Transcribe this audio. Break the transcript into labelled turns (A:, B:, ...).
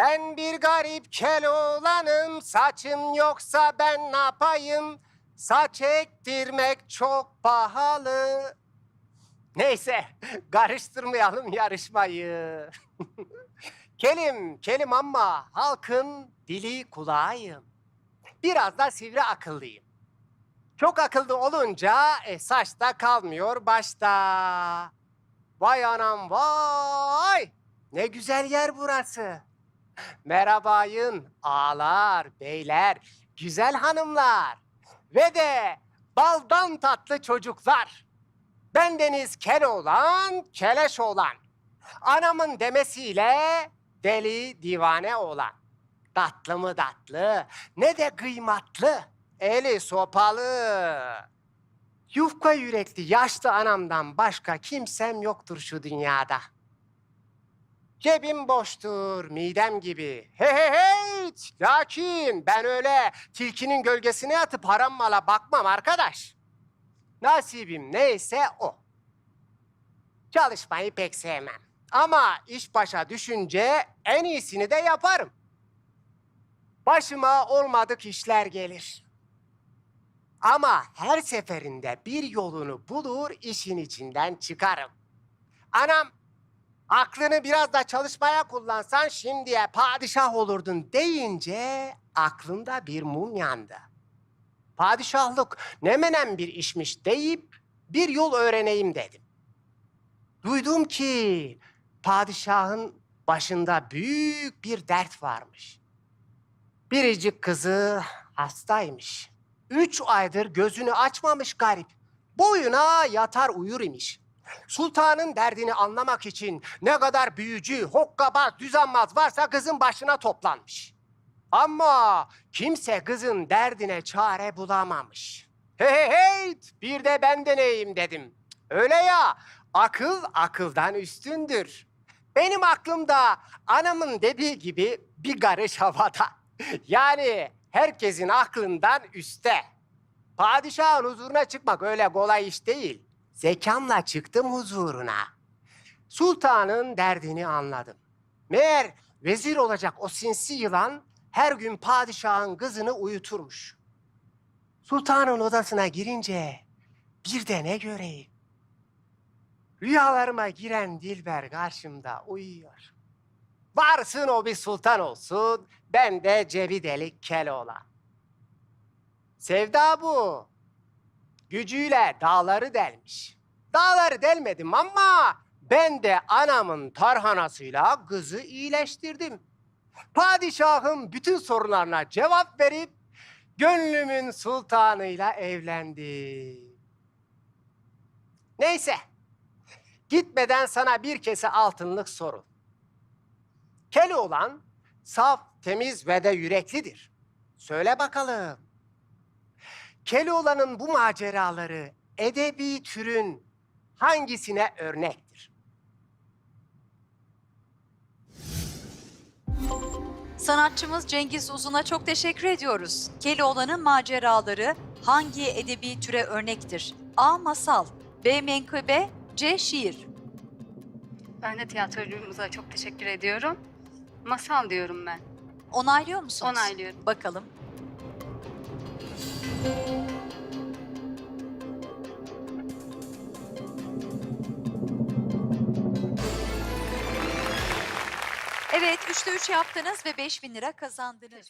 A: Ben bir garip Keloğlan'ım, saçım yoksa ben ne yapayım? Saç ektirmek çok pahalı. Neyse, karıştırmayalım yarışmayı. kelim, kelim ama halkın dili kulağıyım. Biraz da sivri akıllıyım. Çok akıllı olunca e, saçta kalmıyor başta. Vay anam vay! Ne güzel yer burası. Merhabayın ağalar, beyler, güzel hanımlar ve de baldan tatlı çocuklar. Bendeniz Keloğlan, Keleş olan. Anamın demesiyle deli divane olan. Tatlı mı tatlı, ne de kıymatlı, eli sopalı. Yufka yürekli yaşlı anamdan başka kimsem yoktur şu dünyada. Cebim boştur, midem gibi. He he he! Lakin ben öyle tilkinin gölgesine yatıp haram mala bakmam arkadaş. Nasibim neyse o. Çalışmayı pek sevmem. Ama iş başa düşünce en iyisini de yaparım. Başıma olmadık işler gelir. Ama her seferinde bir yolunu bulur, işin içinden çıkarım. Anam, aklını biraz da çalışmaya kullansan şimdiye padişah olurdun deyince aklımda bir mum yandı. Padişahlık ne menen bir işmiş deyip bir yol öğreneyim dedim. Duydum ki padişahın başında büyük bir dert varmış. Biricik kızı hastaymış. Üç aydır gözünü açmamış garip. Boyuna yatar uyur imiş. Sultanın derdini anlamak için ne kadar büyücü, hokkabaz, düzenbaz varsa kızın başına toplanmış. Ama kimse kızın derdine çare bulamamış. Hey hey hey! Bir de ben deneyeyim dedim. Öyle ya, akıl akıldan üstündür. Benim aklımda anamın dediği gibi bir karış havada. Yani herkesin aklından üste. Padişahın huzuruna çıkmak öyle kolay iş değil. Zekamla çıktım huzuruna. Sultanın derdini anladım. Meğer vezir olacak o sinsi yılan her gün padişahın kızını uyuturmuş. Sultanın odasına girince bir de ne göreyim? Rüyalarıma giren Dilber karşımda uyuyor. Varsın o bir sultan olsun, ben de cebi delik Keloğlan. Sevda bu. Gücüyle dağları delmiş. Dağları delmedim ama ben de anamın tarhanasıyla kızı iyileştirdim. Padişahın bütün sorunlarına cevap verip gönlümün sultanıyla evlendim. Neyse, gitmeden sana bir kese altınlık soru. Keloğlan saf, temiz ve de yüreklidir. Söyle bakalım. Keloğlan'ın bu maceraları edebi türün hangisine örnektir?
B: Sanatçımız Cengiz Uzun'a çok teşekkür ediyoruz. Keloğlan'ın maceraları hangi edebi türe örnektir? A. Masal B. Menkıbe C. Şiir
C: Ben de tiyatrocumuza çok teşekkür ediyorum. Masal diyorum ben.
B: Onaylıyor musunuz?
C: Onaylıyorum.
B: Bakalım. Evet, üçte üç yaptınız ve 5000 lira kazandınız.